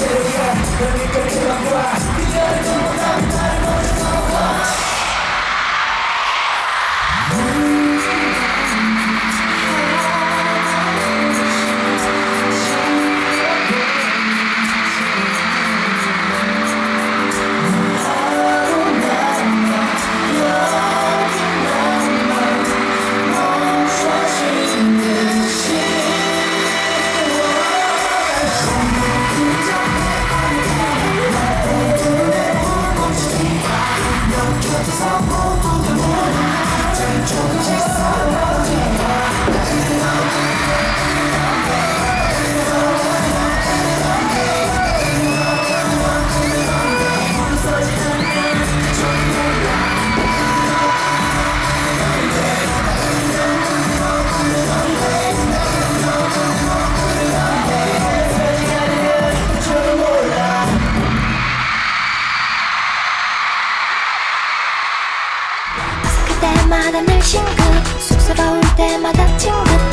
Let me 때마다 늘 싱긋 숙소가 올 때마다 찡긋